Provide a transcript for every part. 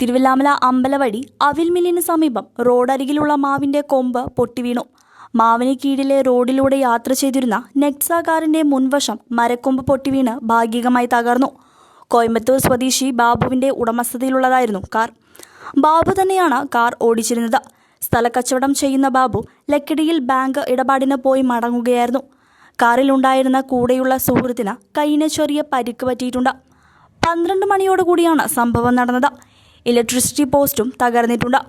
തിരുവല്ലാമല അമ്പലവഴി അവിൽമില്ലിന് സമീപം റോഡരികിലുള്ള മാവിന്റെ കൊമ്പ് പൊട്ടിവീണു. മാവിന് കീഴിലെ റോഡിലൂടെ യാത്ര ചെയ്തിരുന്ന നെക്സ കാറിന്റെ മുൻവശം മരക്കൊമ്പ് പൊട്ടിവീണ് ഭാഗികമായി തകർന്നു. കോയമ്പത്തൂർ സ്വദേശി ബാബുവിന്റെ ഉടമസ്ഥതയിലുള്ളതായിരുന്നു കാർ. ബാബു തന്നെയാണ് കാർ ഓടിച്ചിരുന്നത്. സ്ഥലക്കച്ചവടം ചെയ്യുന്ന ബാബു ലക്കിടിയിൽ ബാങ്ക് ഇടപാടിന് പോയി മടങ്ങുകയായിരുന്നു. കാറിലുണ്ടായിരുന്ന കൂടെയുള്ള സുഹൃത്തിന് കൈയിന് ചെറിയ പരിക്ക് പറ്റിയിട്ടുണ്ട്. പന്ത്രണ്ട് മണിയോടുകൂടിയാണ് സംഭവം നടന്നത്. ഇലക്ട്രിസിറ്റി പോസ്റ്റും തകർന്നിട്ടുണ്ട്.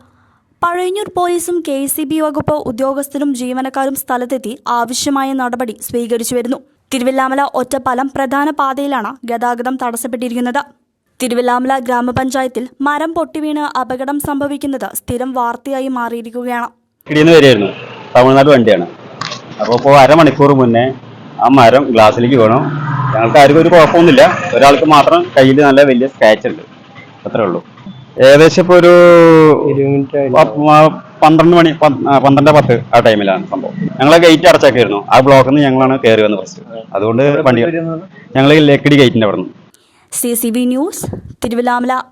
പഴയന്നൂർ പോലീസും കെ സി ബി വകുപ്പ് ഉദ്യോഗസ്ഥരും ജീവനക്കാരും സ്ഥലത്തെത്തി ആവശ്യമായ നടപടി സ്വീകരിച്ചു വരുന്നു. തിരുവല്ലാമല ഒറ്റപ്പാലം പ്രധാന പാതയിലാണ് ഗതാഗതം തടസ്സപ്പെട്ടിരിക്കുന്നത്. തിരുവല്ലാമല ഗ്രാമപഞ്ചായത്തിൽ മരം പൊട്ടിവീണ് അപകടം സംഭവിക്കുന്നത് സ്ഥിരം വാർത്തയായി മാറിയിരിക്കുകയാണ്. തമിഴ്നാട് വണ്ടിയാണ്. അപ്പോൾ ഇപ്പോൾ അരമണിക്കൂർ മുന്നേ ആ മരം ഗ്ലാസ്സിലേക്ക് വീണു. ഞങ്ങൾക്ക് ആർക്കും ഒരു കുഴപ്പമൊന്നുമില്ല. ഒരാൾക്ക് മാത്രം കയ്യിൽ നല്ല വലിയ സ്ക്രാച്ച് ഉണ്ട്. അത്രേ ഉള്ളൂ. ഏകദേശം ഇപ്പോൾ ഒരു പന്ത്രണ്ട് മണി പന്ത്രണ്ട് പത്ത് ആ ടൈമിലാണ് സംഭവം. ഞങ്ങളെ ഗേറ്റ് അടച്ചൊക്കെയായിരുന്നു ആ ബ്ലോക്കിൽ നിന്ന് ഞങ്ങളാണ് കയറി വന്നത് ഫസ്റ്റ് അതുകൊണ്ട് വണ്ടി ഞങ്ങൾ ലക്കിടി ഗേറ്റിന്റെ അവിടെ നിന്ന് C C B news Thiruvillwamala